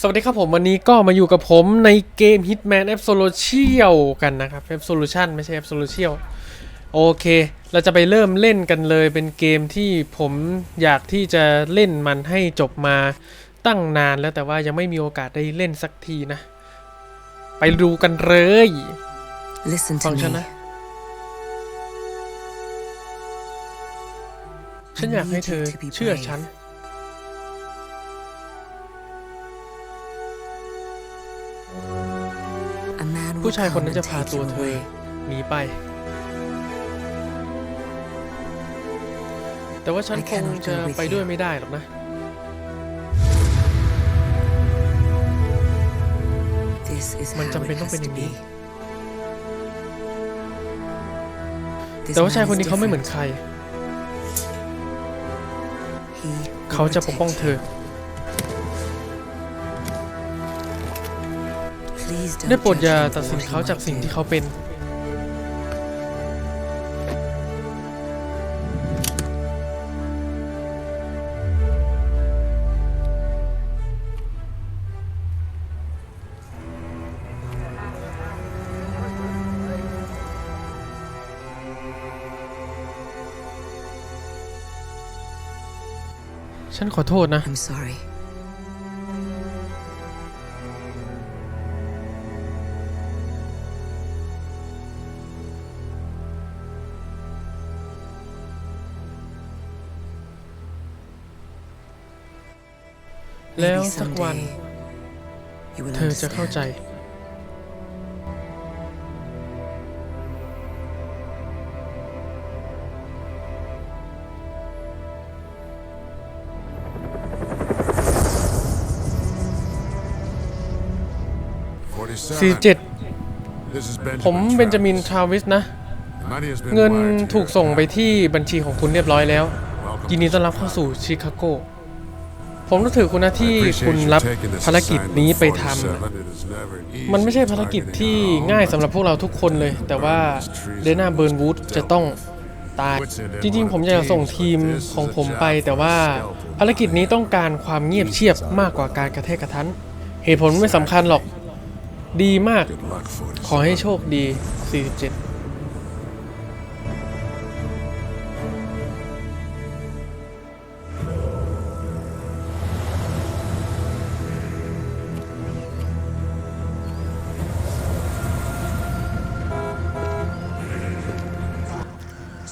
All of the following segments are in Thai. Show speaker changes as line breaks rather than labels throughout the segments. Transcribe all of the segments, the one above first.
สวัสดีครับผมวันนี้ก็มาอยู่กับผมในเกม Hitman Absolution กันนะครับ Absolution ไม่ใช่ Absolution โอเค เราจะไปเริ่มเล่นกันเลยเป็นเกมที่ผมอยากที่จะเล่นมันให้จบมาตั้งนานแล้วแต่ว่ายังไม่มีโอกาสได้เล่นสักทีนะ ไปดูกันเลย
Listen
ฟั
to
งฉัน
me.
นะ ฉันอยากให้เธอเชื่อฉัน ผู้
will
ชายคน
come
นั้น
and
จะพา
take
ตัว
you
เธอ
away.
หนีไป แต่ว่าฉัน
I
คง
cannot
จะ
go with
ไปด้วย
you.
ไม่ได้หรอกนะ
This is
มัน
how
จำเป็น
it
ต้อง
has
เป็นอ
to
ย่าง
be.
นี้
This
แต่ว่าชาย
man
คน
is
นี้เขาไม่เหมือน
different.
ใคร
He will
เขาจะปกป้อง
protect
เธอ ได้โปรดอย่าตัดสินเขาจากสิ่งที่เขาเป็น ฉันขอโทษนะ
I'm sorry.
แล้ว
Maybe
สักวัน
someday you will
เธอจะเข้าใจ
understand.
C7
47
ผมเบนจามินทราวิสนะ เงินถูกส่งไปที่บัญชีของคุณเรียบร้อยแล้ว ยินดีต้อนรับเข้าสู่ชิคาโก ผมต้องถือคุณนะที่คุณรับภารกิจนี้ไปทำมันไม่ใช่ภารกิจที่ง่ายสำหรับพวกเราทุกคนเลย แต่ว่าเดน่าเบิร์นวูดจะต้องตาย จริงๆ ผมอยากจะส่งทีมของผมไป แต่ว่าภารกิจนี้ต้องการความเงียบเชียบมากกว่าการกระแทกกระทัน เหตุผลไม่สำคัญหรอก ดีมาก ขอให้โชคดี 47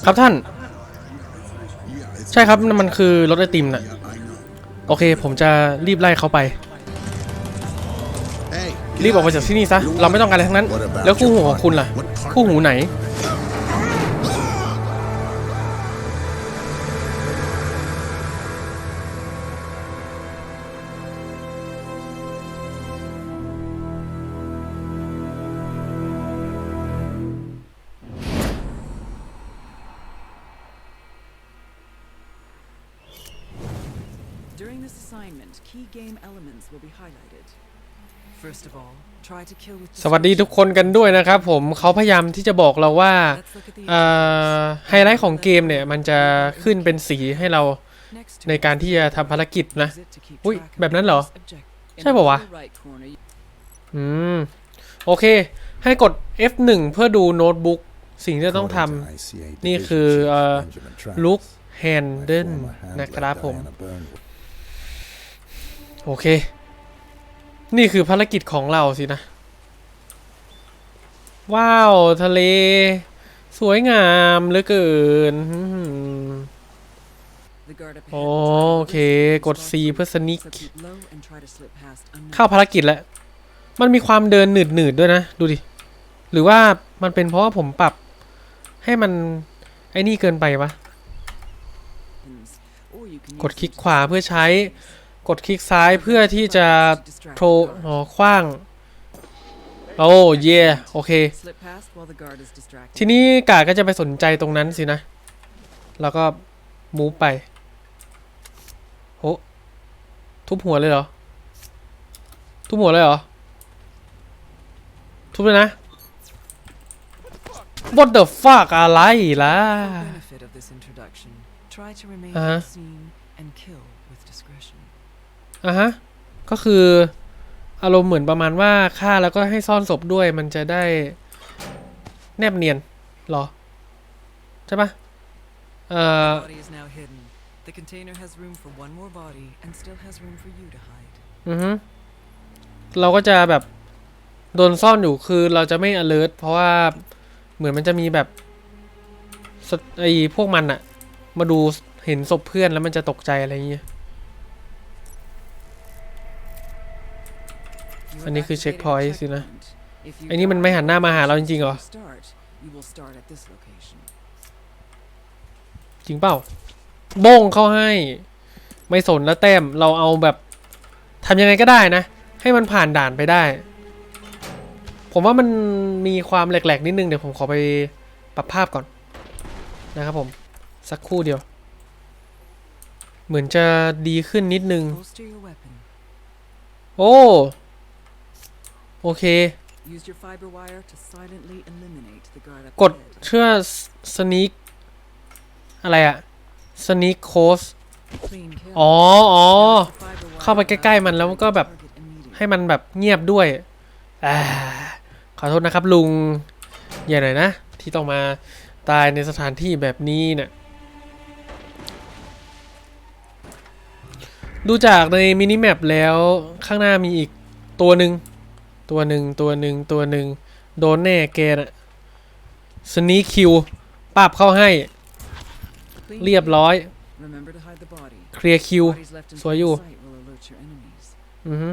ครับท่าน ใช่ครับมันคือรถไอติมน่ะโอเค ผมจะรีบไล่เขาไป รีบออกไปจากที่นี่ซะ เราไม่ต้องการอะไรทั้งนั้น แล้วคู่หูของคุณล่ะ คู่หูไหน
During this assignment, key game elements will be highlighted. First of all, try to kill with
สวัสดีทุกคนกันด้วยนะครับผมเขาพยายามที่จะบอกเราว่า
Let's look at the
เอ่อไฮไลท์ของเกมเนี่ย มันจะขึ้นเป็นสีให้เรา
Next
ในการที่จะทำภารกิจนะ
use it to keep
อุ๊ย
track of
แบบนั้นเหรอ
each object. In
ใช่ป่าวะ
the upper right corner, you-
อืม โอเค ให้กด F1 เพื่อดูโน้ตบุ๊กสิ่งที่ต้องทำนี่คือเอ่อลุกแฮนเดิลนะครับผม โอเค นี่คือภารกิจของเราสินะ ว้าว ทะเล สวยงามเหลือเกิน โอเค กด C เพื่อสนิกเข้าภารกิจแล้ว มันมีความเดินหนืดหนืดๆด้วยนะ ดูดิ หรือว่ามันเป็นเพราะว่าผมปรับให้มัน ไอ้นี่เกินไปวะ กดคลิกขวาเพื่อใช้ กดคลิกซ้ายเพื่อที่จะ
to distract
โทร
the guard.
อ๋อคว้าง โอ้เย่โอเค
Slip past while the guard is distracted.
ทีนี้กาก็จะไปสนใจตรงนั้นสินะ แล้วก็มูฟไปโหทุบหัวเลยเหรอ ทุบหัวเลยเหรอ ทุบเลยนะ What the fuck อะไรล่ะ
For benefit of this introduction, try to remain
Uh-huh.
unseen and kill with discretion.
อะฮะ ก็คืออารมณ์เหมือนประมาณว่าฆ่าแล้วก็ให้ซ่อนศพด้วยมันจะได้แนบเนียนเหรอ ใช่ปะเอ่อ
The body is now hidden. The container has room for one more body and still has room for you to hide.
อือฮึเราก็จะแบบโดนซ่อนอยู่คือเราจะไม่ alert เพราะว่าเหมือนมันจะมีแบบสตไอพวกมันอะมาดูเห็นศพเพื่อนแล้วมันจะตกใจอะไรอย่างเงี้ย อัน
have
นี้คือ
activated a
checkpoint สินะ
checkpoint. If you
ไอ้นี่มันไม่หันหน้ามาหาเราจริงๆเหรอ
start, you will start at this location.
จริงเปล่าโบ้งเข้าให้ ไม่สนแล้วแต้มเราเอาแบบทำยังไงก็ได้นะ ให้มันผ่านด่านไปได้ ผมว่ามันมีความแหลกๆนิดนึง เดี๋ยวผมขอไปปรับภาพก่อน นะครับผม สักครู่เดียว เหมือนจะดีขึ้นนิดนึง
Holster your weapon.
โอ้ โอเค
Use your fiber wire to silently eliminate the guard up
กด
ahead.
เชื่อสนีกอะไรอะสนีกโคส
Clean kill.
อ๋ออ๋อ
Use the fiber wire
เข้าไปใกล้ ๆ มันแล้วก็แบบ
target immediately.
ให้มันแบบเงียบด้วยอ่าขอโทษนะครับลุง อย่าหน่อยนะ ที่ต้องมาตายในสถานที่แบบนี้เนี่ยดูจากในมินิแมปแล้วข้างหน้ามีอีกตัวหนึ่ง ตัวหนึ่งตัวหนึ่งตัวหนึ่งโดนแน่แกนะสนีคิวปาบเข้าให้ เรียบร้อย เคลียร์คิว สวยอยู่ อือฮึ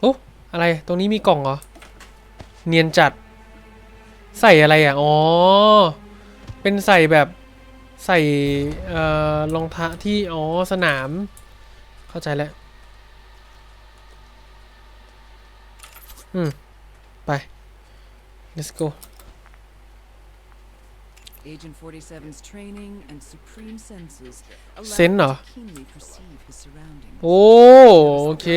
โอ้อะไรตรงนี้มีกล่องเหรอ เนียนจัด ใส่อะไรอะ อ๋อ เป็นใส่แบบใส่เออรองเท้าที่ อ๋อ สนาม เข้าใจแล้ว อืม ไป let's go
Agent 47's training and supreme senses allow
Sen
him
เหรอ
to keenly perceive his surroundings.
โอ้โอเค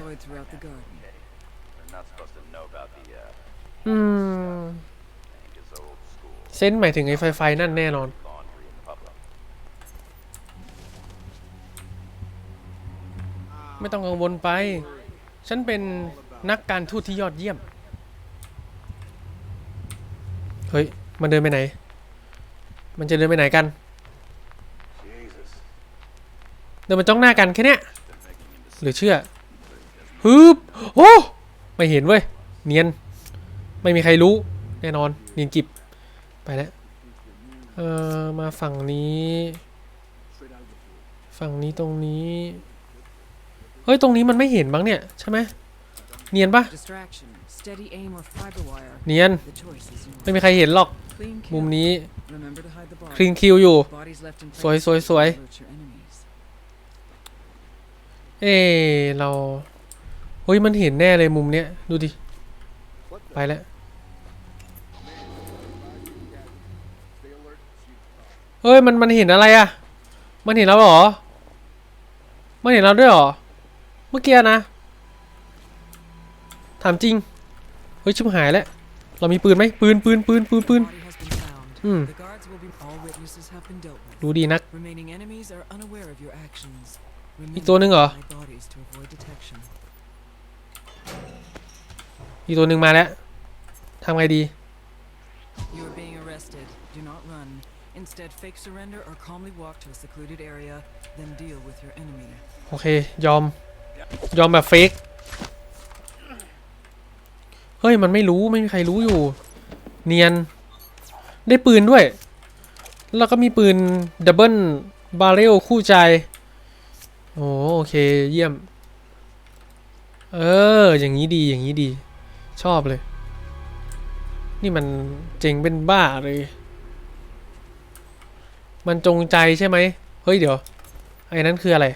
Deployed throughout the garden.
They're not supposed to know about the, uh,
อืม
think it's old school
เซนส์หมายถึงไอ้ไฟไฟนั่นแน่นอน
laundry in public.
ไม่ต้องกังวลไป ฉันเป็น นักการทูตที่ยอดเยี่ยม เฮ้ย มันเดินไปไหน มันจะเดินไปไหนกัน เดินมาจ้องหน้ากันแค่เนี้ยหรือเชื่อฮึบโอ้ไม่เห็นเว้ย เนียน ไม่มีใครรู้แน่นอน เนียนกิบ ไปแล้ว เออมาฝั่งนี้ ฝั่งนี้ตรงนี้ เฮ้ย ตรงนี้มันไม่เห็นบ้างเนี่ย ใช่ไหม เนียนปะ
Distraction, steady aim, or fiber wire.
เนียน
The choice is yours.
ไม่มีใครเห็นหรอก
Clean
มุม
kill.
นี้
Remember to hide the body.
คลีนคิวอยู่
Bodies left in plain
Soy, soy,
sight
soy.
will alert your enemies.
เอ้เราเฮ้ยมันเห็นแน่เลยมุมเนี้ย ดูดิ ไปแล้วเฮ้ยมันมันเห็นอะไรอะมันเห็นเราเหรอ มันเห็นเราด้วยเหรอ เมื่อกี้นะ ถามจริง เฮ้ยชิบหายแล้ว เรามีปืนไหมปืนปืนปืนปืนปืน
Body has been found.
Hmm.
The guards will be. All witnesses have been dealt with.
ดูดีนัก
Remaining enemies are unaware of your actions.
อีกตัวหนึ่งเหรอ
Hide bodies to avoid detection.
อีกตัวหนึ่งมาแล้วทำไงดี
You are being arrested. Do not run. Instead, fake surrender or calmly walk to a secluded area, then deal with your enemy.
โอเค ยอม ยอมแบบเฟก เฮ้ยมันไม่รู้ไม่มีใครรู้อยู่ เนียน ได้ปืนด้วย แล้วก็มีปืนดับเบิลบาเรลคู่ใจ โอ้โอเคเยี่ยม เออ อย่างนี้ดีอย่างนี้ดี ชอบเลย นี่มันเจ๋งเป็นบ้าเลย มันจงใจใช่ไหม เฮ้ยเดี๋ยว ไอ้นั้นคืออะไร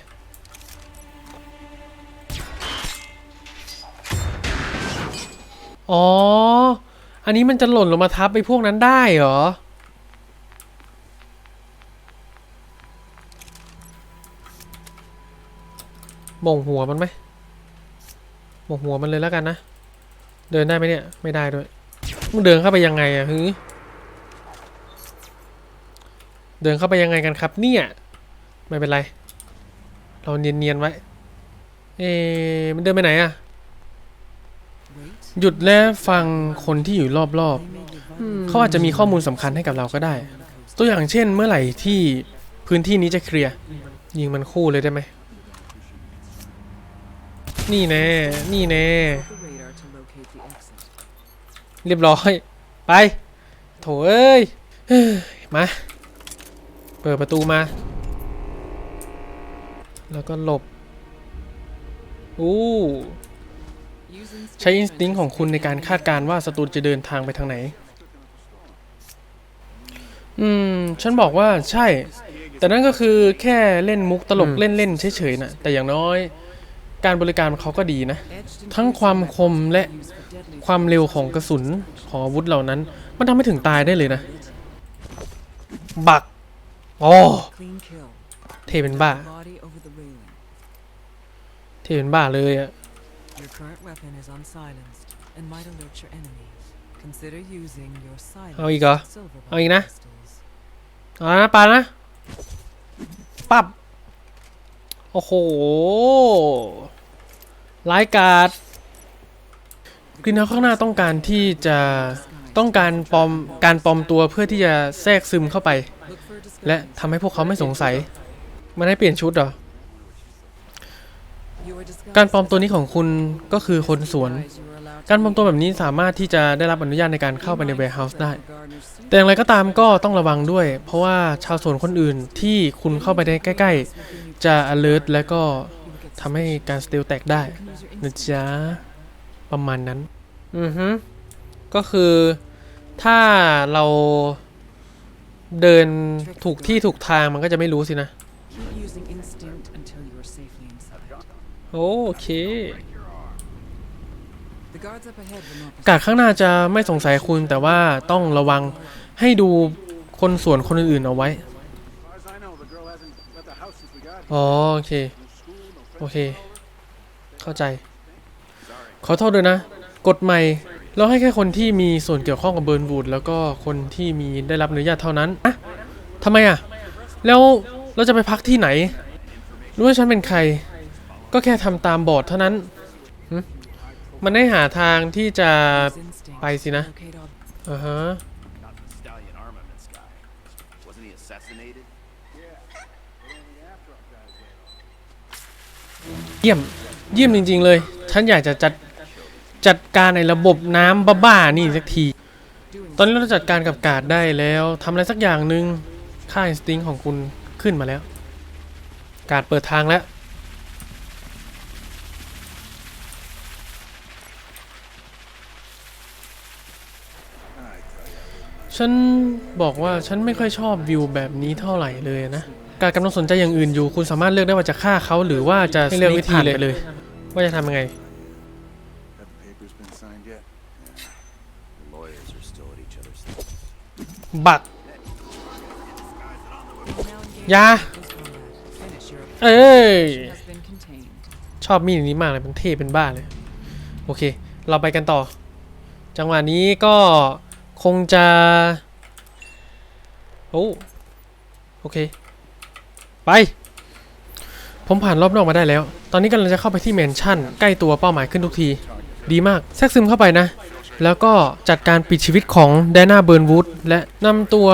อ๋อ อันนี้มันจะหล่นลงมาทับไอ้พวกนั้นได้เหรอม่งหัวมันไหมม่งหัวมันเลยแล้วกันนะ เดินได้ไหมเนี่ย ไม่ได้ด้วยมึงเดินเข้าไปยังไงอะฮึเดินเข้าไปยังไงกันครับ เนี่ย ไม่เป็นไร เราเนียนๆไว้ เอ๊มันเดินไปไหนอะ หยุดและฟังคนที่อยู่รอบ
They may give
ๆเขาอาจจะมีข้อมูลสำคัญให้กับเราก็ได้ ตัวอย่างเช่น เมื่อไหร่ที่พื้นที่นี้จะเคลียร์ยิงมันคู่เลยได้ไหมนี่แน่ นี่แน่
the radar to locate the exit.
เรียบร้อย ไป โถเอ้ยเฮ้ย มา เปิดประตูมา แล้วก็หลบ อู้
Use
ใช้อินสติ้งของคุณในการคาดการณ์ว่าศัตรูจะเดินทางไปทางไหน อืม ฉันบอกว่าใช่ แต่นั่นก็คือแค่เล่นมุกตลกเล่นๆเฉยๆนะแต่อย่างน้อย การบริการเขาก็ดีนะ
Etched into
ทั้ง
its
ความคม
metal
และ
used for deadly
ความเร็วของกระสุนของอาวุธเหล่านั้น มันทำให้ถึงตายได้เลยนะ บักอ๋อ
clean kill.
เทเป็นบ้า
Body over the railing.
เทเป็นบ้าเลยอะ
Your current weapon is unsilenced and might alert your enemies. Consider using your silent
เอาอีกเหรอ
silver
เอาอีกนะ
pistols.
เอาละนะปานะ ปับ โอ้โห ร้ายกาดกรีนเฮาส์ข้างหน้าต้องการที่จะต้องการปลอมการปลอมตัวเพื่อที่จะแทรกซึมเข้าไป
Look for a
และ
disguise.
ทำให้พวกเขาไม่สงสัย มันให้เปลี่ยนชุดเหรอ
You are disguised
การปลอม
as
ตัวนี้ของคุณก็คือคนสวน
disguise you are allowed to
การปลอมตัว
use.
แบบนี้สามารถที่จะได้รับอนุญาตในการเข้าไปใน
Be
แวร์เฮา
mindful
ส์ได้
that the gardener's suit
แต่อย่างไรก็ตามก็ต้องระวังด้วย เพราะว่าชาวสวนคนอื่นที่คุณเข้าไปได้ใกล้ ๆ จะ alert และก็
you will get
ทำให้การสเตลแตกได้
You can use your
นะ
instinct.
จ๊ะประมาณนั้น อือฮึก็คือถ้าเราเดินถูกที่ถูกทางมันก็จะไม่รู้สินะ โอเคกาดข้างหน้าจะไม่สงสัยคุณแต่ว่าต้องระวังให้ดูคนส่วนคนอื่นๆเอาไว้อ๋อโอเค โอเค เข้าใจ ขอโทษด้วยนะ กฎใหม่เราให้แค่คนที่มีส่วนเกี่ยวข้องกับเบิร์นวูดแล้วก็คนที่มีได้รับอนุญาตเท่านั้นอะทำไมอะแล้วเราจะไปพักที่ไหน รู้ว่าฉันเป็นใคร ก็แค่ทำตามบอร์ดเท่านั้น มันได้หาทางที่จะไปสินะอ่าฮะ เยี่ยม เยี่ยมจริง ๆ เลย ฉันอยากจะจัดจัดการในระบบน้ำบ้าๆนี่สักที ตอนนี้เราจัดการกับกาดได้แล้วทำอะไรสักอย่างหนึ่งค่าอินสติ้งของคุณขึ้นมาแล้ว กาดเปิดทางแล้ว ฉันบอกว่าฉันไม่ค่อยชอบวิวแบบนี้เท่าไหร่เลยนะ การกำลังสนใจอย่างอื่นอยู่ คุณสามารถเลือกได้ว่าจะฆ่าเขาหรือว่าจะเลือกวิธีเลยเลย ว่าจะทำยังไง บัก
now engage
ยาเอ้ย ชอบมีดนี้มากเลยมันเท่เป็นบ้าเลย โอเค เราไปกันต่อ จังหวะนี้ก็ คงจะ โอ้ โอเค ไป ผมผ่านรอบนอกมาได้แล้ว ตอนนี้กำลังจะเข้าไปที่แมนชั่น ใกล้ตัวเป้าหมายขึ้นทุกที ดีมาก แทรกซึมเข้าไปนะ แล้วก็จัดการปิดชีวิตของแดน่าเบิร์นวูดและนำตัว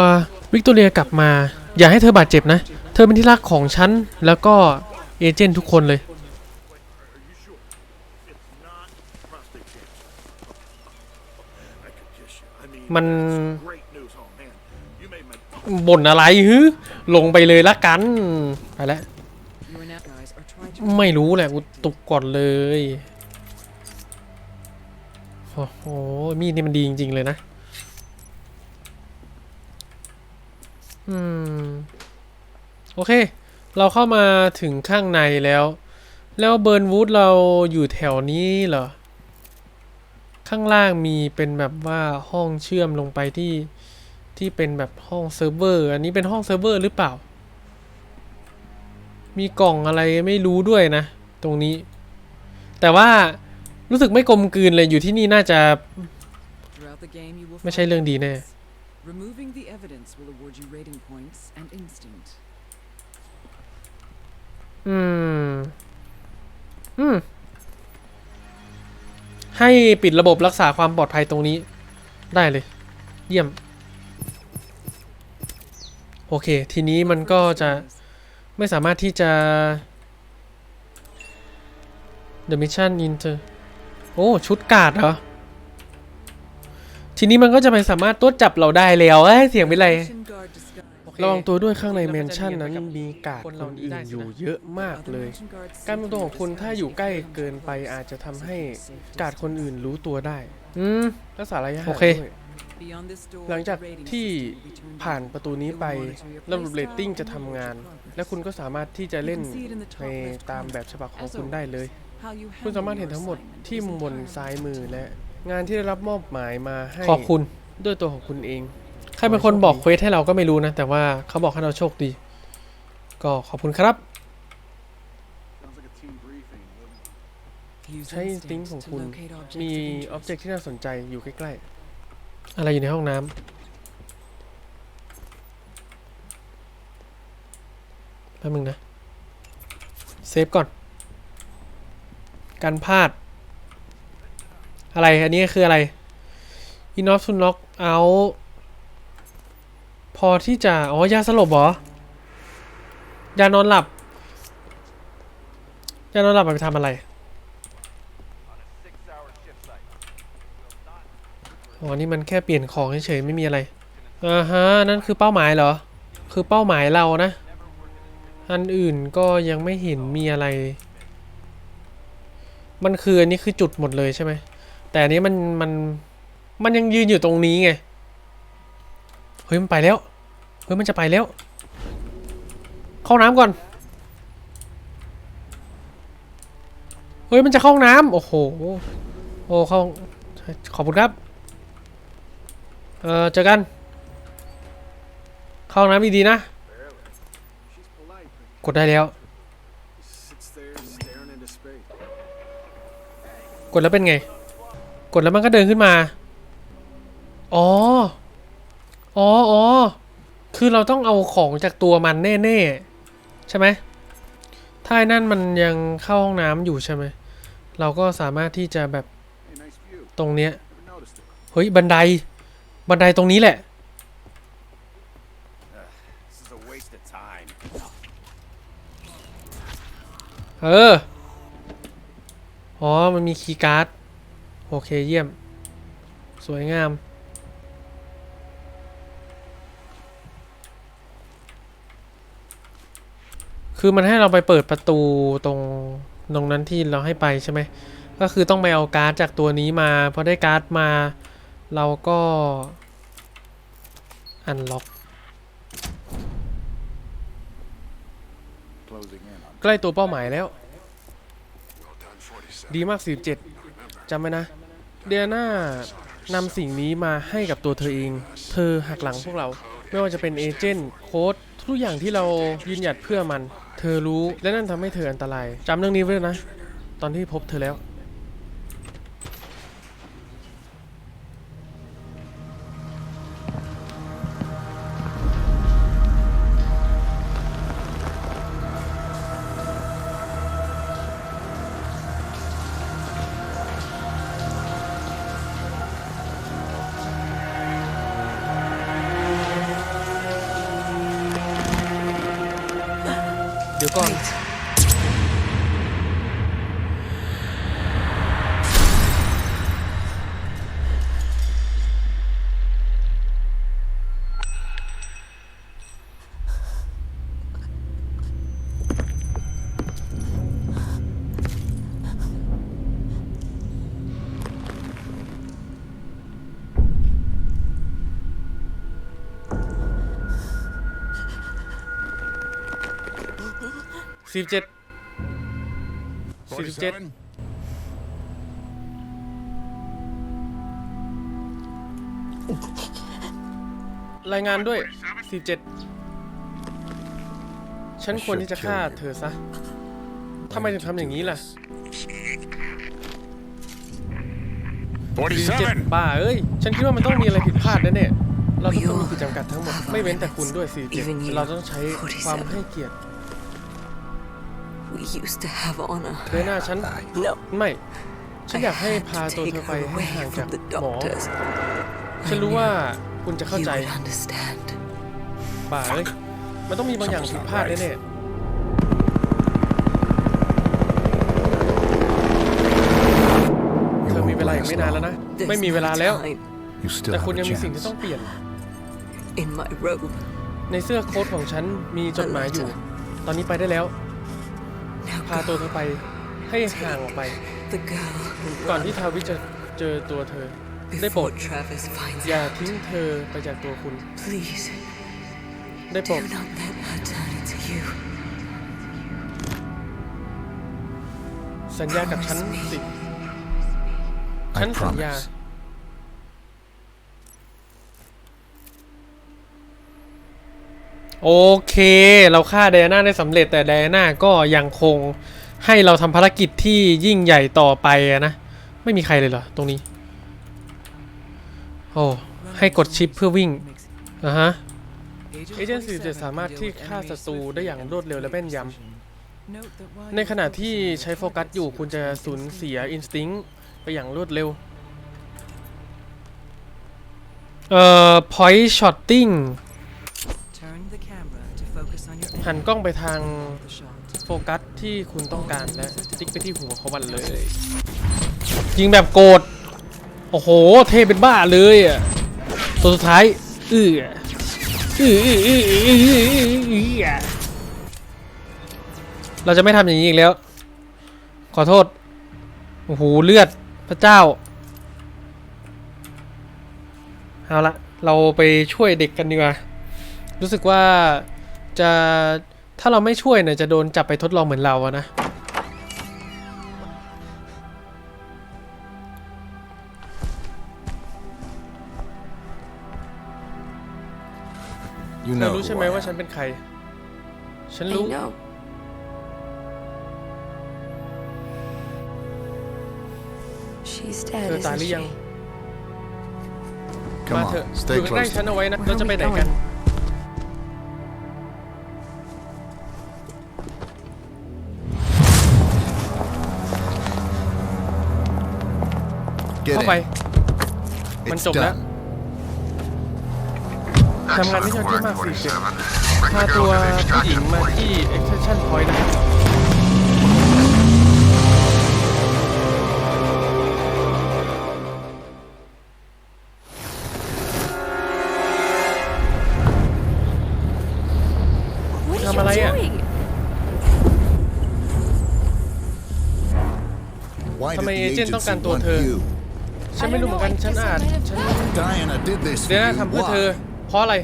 วิกตอเรียกลับมา อย่าให้เธอบาดเจ็บนะ เธอเป็นที่รักของฉัน แล้วก็เอเจนต์ทุกคนเลย มัน
Great news, oh man. You made my
บ่นอะไรฮึลงไปเลยละกันไปแล้ว
You are now guys are trying to
ไม่รู้แหละกูตุกก่อนเลยโอ้โหมีดนี่มันดีจริง ๆ เลยนะ อืม โอเค เราเข้ามาถึงข้างในแล้ว แล้วเบิร์นวูดเราอยู่แถวนี้เหรอ ข้างล่างมีเป็นแบบว่าห้องเชื่อมลงไปที่ที่เป็นแบบห้องเซิร์ฟเวอร์อันนี้เป็นห้องเซิร์ฟเวอร์หรือเปล่า มีกล่องอะไรไม่รู้ด้วยนะ ตรงนี้ แต่ว่ารู้สึกไม่กลมกลืนเลยอยู่ที่นี่น่าจะ
throughout the game you will
ไม่ใช่
find
เรื่องดีแน่
Removing the evidence will award you rating points and instinct.
อื ให้ปิดระบบรักษาความปลอดภัยตรงนี้ ได้เลย เยี่ยม โอเค ทีนี้มันก็จะไม่สามารถที่จะ The Mission Inter โอ้ ชุดกาดเหรอ ทีนี้มันก็จะไม่สามารถตรวจจับเราได้แล้วเอ้ยเสียงเป็นไร ระวังตัวด้วยข้างในแมนชั่นนั้นมีกาดคนอื่นอยู่เยอะมากเลย การเป็นตัวของคุณถ้าอยู่ใกล้เกินไปอาจจะทำให้กาดคนอื่นรู้ตัวได้อืม รักษาระยะห่าง
โอ
โอ
เค
เค
Beyond this door,
หลังจาก
the rating
ที่
system will be turned
ผ่าน
on.
ประตูนี้ไประบบเรตติ้งจะทำงาน และคุณก็สามารถที่จะเล่นในตามแบบฉบับของคุณได้เลย
How you
คุณสามารถ
handle
เห็น
your
ทั้งหมด
assignment
ที่
is
มุมบน
entirely
ซ้าย
up to
มือ
you.
และงานที่ได้รับมอบหมายมาให้ขอบคุณ ด้วยตัวของคุณเองใค รเป็นคนบอกเควสให้เราก็ไม่รู้นะ แต่ว่าเขาบอกให้เราโชคดี ก็ขอบคุณครับ
Sounds like a team briefing. doesn't it?
Use
ใช้
instinct
ติ้งของ
to
คุณ
locate objects
มี
of
อ
interest.
อบเจกที่น่าสนใจอยู่ใกล้ๆ อะไรอยู่ในห้องน้ำแป๊บนึงนะ เซฟก่อน การพลาด อะไร อันนี้คืออะไร enough to knock out พ อที่จะ อ๋อ ยาสลบเหรอ ยานอนหลับ ยานอนหลับไปทำอะไร อ๋อ นี่มันแค่เปลี่ยนของเฉยๆไม่มีอะไรอ่าฮะ นั่นคือเป้าหมายเหรอ คือเป้าหมายเรานะ อันอื่นก็ยังไม่เห็นมีอะไร มันคืออันนี้คือจุดหมดเลยใช่ไหม แต่อันนี้มันมันมันยังยืนอยู่ตรงนี้ไง เฮ้ยมันไปแล้ว เฮ้ยมันจะไปแล้ว เข้าน้ำก่อน เฮ้ยมันจะเข้าห้องน้ำโอ้โห โอ้เข้า ขอบคุณครับ เออเจอกัน เข้าห้องน้ำดีๆนะ กดได้แล้ว กดแล้วเป็นไง กดแล้วมันก็เดินขึ้นมา อ๋อ อ๋ออ๋อ คือเราต้องเอาของจากตัวมันแน่ๆ ใช่ไหม ถ้าไอ้นั่นมันยังเข้าห้องน้ำอยู่ใช่ไหม เราก็สามารถที่จะแบบตรงเนี้ย เฮ้ย บันได บันไดตรงนี้แหละ เออ อ๋อ มันมีคีย์การ์ด โอเคเยี่ยม สวยงาม คือมันให้เราไปเปิดประตูตรงตรงนั้นที่เราให้ไปใช่ไหม ก็คือต้องไปเอาการ์ดจากตัวนี้มา พอได้การ์ดมา เราก็อันล็อกใกล้ตัวเป้าหมายแล้ว ดีมาก 47จำไว้นะ เดียน่านำสิ่งนี้มาให้กับตัวเธอเอง เธอหักหลังพวกเรา ไม่ว่าจะเป็นเอเจนต์โค้ดทุกอย่างที่เรายืนหยัดเพื่อมัน เธอรู้และนั่นทำให้เธออันตรายจำเรื่องนี้ไว้ด้วยนะ ตอนที่พบเธอแล้ว เดี๋ยวก่อน 47 47รายงานด้วย47ฉันควรที่จะฆ่าเธอซะทำไมถึงทำอย่างนี้ล่ะ47บ้าเอ้ย ฉันคิดว่ามันต้องมีอะไรผิดพลาดแน่ๆเราต้องมีขีดจำกัดทั้งหมด ไม่เว้นแต่คุณด้วย47เราต้องใช้ความให้เกียรติ
We used to have honor.
เดยวหน้าฉัน
No.
ไม่ฉฉันอยากให้พาตัวเธอไปให้ห่างจากหมอ ฉันรู้ว่าคุณจะเข้าใจ
You would understand.
บ่าเอ้ยมันต้องมีบางอย่างผิดพลาดแน่ๆ เธอมีเวลาอีกไม่นานแล้วนะ
There's
ไม่มีเวลา
no
แล้ว
time.
You still
แต่
have
คุณ
a
ยังมีสิ่งที่
chance.
ต้องเปลี่ยน
In my robe.
ในเสื้อโค้ทของฉันมีจดหมายอยู่ ตอนนี้ไปได้แล้ว
Now
พาตัว
go.
เธอไปให้ห่างออกไป
The girl will
ก่อน
run
ที่ทาวิจะเจอตัวเธอ ได้โปร
before
ด
Travis finds
อย่า
out.
ทิ้งเธอไปจากตัวคุณ
Please,
ได้โปร
do
ด
not let her turn into you.
สัญญากับฉันสิ
I
ฉันสัญญา โอเค เราฆ่าไดอาน่าได้สำเร็จแต่ไดอาน่าก็ยังคงให้เราทำภารกิจที่ยิ่งใหญ่ต่อไปอะนะ ไม่มีใครเลยเหรอ ตรงนี้ โอ้ให้กดชิปเพื่อวิ่งอะฮะ
Agent
เอเจนต์
47
47สามารถที่ฆ่าศัตรูได้อย่างรวดเร็วและแม่นยำ
Note that while
ใน
you
ขณะ
focus
ที่
on
ใช้โฟกัสอยู่คุณจะสูญเสียอินสติ้งไปอย่างรวดเร็ว เอ่อ point shotting หันกล้องไปทางโฟกัสที่คุณต้องการและติ๊กไปที่หัวเขาวันเลย ยิงแบบโกรธโอ้โห เทเป็นบ้าเลยอะตัวสุดท้ายเออเราจะไม่ทำอย่างนี้อีกแล้ว ขอโทษ โอ้โห เลือดพระเจ้า เอาละ เราไปช่วยเด็กกันดีกว่า รู้สึกว่า จะถ้าเราไม่ช่วยเนี่ยจะโดนจับไปทดลองเหมือนเราอะนะ
You
เธอ
know
รู้ใช่
who
ไหม
I
ว่าฉัน
am.
เป็นใคร ฉัน
I
รู้
know. She's
เธ
dead,
อตาย
isn't
หรือยัง
she?
Come
มาเถอะ
on,
อ
stay
ยู่ใกล้
close
ๆฉัน
to
เอา
me.
ไว้นะ
Where
เรา
are
จะ
we
ไปไหนกัน
going?
Get
เข้าไป
in.
มัน
It's
จบแล้ว
done.
ทำงานไม่ยอดเยี่ยมมากสิเจ็ดพาตัวผู้หญิงมาที่ extraction point นะครับ
What
ทำอะไร
are you
อะ
doing?
Why
ทำ
did
ไม
the
เอเจนต์ต้อง
agency
การตัว
want
เธอ
you?
ฉันไม่รู้เหมือนกันฉันอาจฉัน
Diana did this
เด
for
น่า
you.
ทำเพื่อเธอ
Why?
เพราะอะไร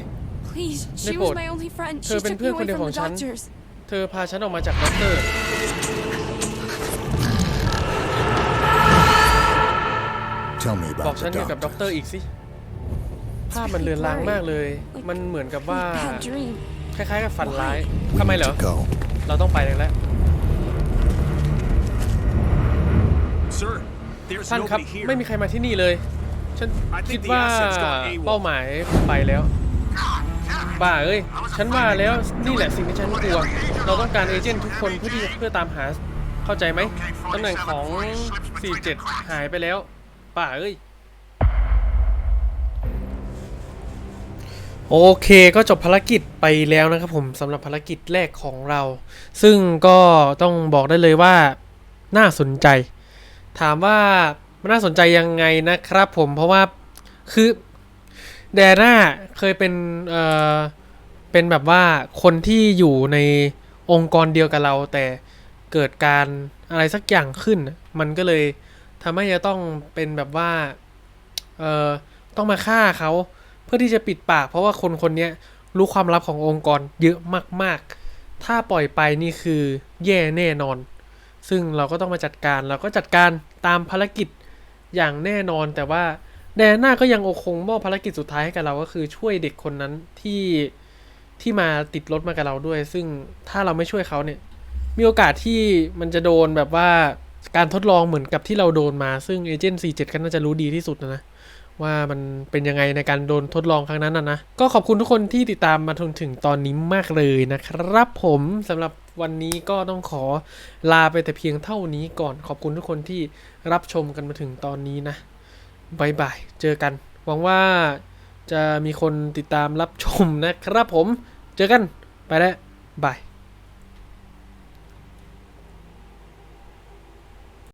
Please, she
Nipple.
was my only friend. She
Thơ bên
took me
phía
away
con đường
from
phòng
the
tránh.
doctors.
เธอพาฉันออกมาจากด็อกเตอร์
Tell me
บอก
about
ฉัน
the
เกี่ยวกับด็อกเตอร์
doctors.
อีกสิ ภาพมันเลือนลางมากเลย มันเหมือนกับว่า
Bad dream.
คล้ายๆกับฝันร้าย
We
ทำไม
need
เหรอ
to go.
เราต้องไปกันแล้ว
Sir, there's
ท่านครับ
nobody here.
ไม่มีใครมาที่นี่เลย ฉัน
I think
คิด
the
ว่า
asset's gone AWOL
เป้าหมายไปแล้วบ้าเอ้ย ฉันว่าแล้วนี่แหละสิ่งที่ฉันกลัว เราต้องการเอเจนต์ทุกคนเพื่อที่จะเพื่อตามหาเข้าใจไหมตำแหน่งของ 47 หายไปแล้วป่าเอ้ย โอเคก็จบภารกิจไปแล้วนะครับผมสำหรับภารกิจแรกของเรา ซึ่งก็ต้องบอกได้เลยว่าน่าสนใจ ถามว่ามันน่าสนใจยังไงนะครับผมเพราะว่าคือแดน่าเคยเป็นเอ่อเป็นแบบว่าคนที่อยู่ในองค์กรเดียวกับเรา แต่เกิดการอะไรสักอย่างขึ้น มันก็เลยทำให้จะต้องเป็นแบบว่าเอ่อต้องมาฆ่าเขาเพื่อที่จะปิดปาก เพราะว่าคนคนนี้รู้ความลับขององค์กรเยอะมาก ๆ ถ้าปล่อยไปนี่คือแย่แน่นอน ซึ่งเราก็ต้องมาจัดการเราก็จัดการ ตามภารกิจอย่างแน่นอน แต่ว่าแดนน่าก็ยังโอคงมอบภารกิจสุดท้ายให้กับเราก็คือช่วยเด็กคนนั้นที่ที่มาติดรถมากับเราด้วย ซึ่งถ้าเราไม่ช่วยเขาเนี่ย มีโอกาสที่มันจะโดนแบบว่าการทดลองเหมือนกับที่เราโดนมา ซึ่งเอเจนต์47ก็น่าจะรู้ดีที่สุดนะนะว่ามันเป็นยังไงในการโดนทดลองครั้งนั้นนะนะ ก็ขอบคุณทุกคนที่ติดตามมาจนถึงตอนนี้มากเลยนะครับผมสำหรับวันนี้ก็ต้องขอลาไปแต่เพียงเท่านี้ก่อนขอบคุณทุกคนที่ รับชมกันมาถึงตอนนี้นะบายบาย เจอกัน หวังว่าจะมีคนติดตามรับชมนะครับผม เจอกัน ไปแล้วบาย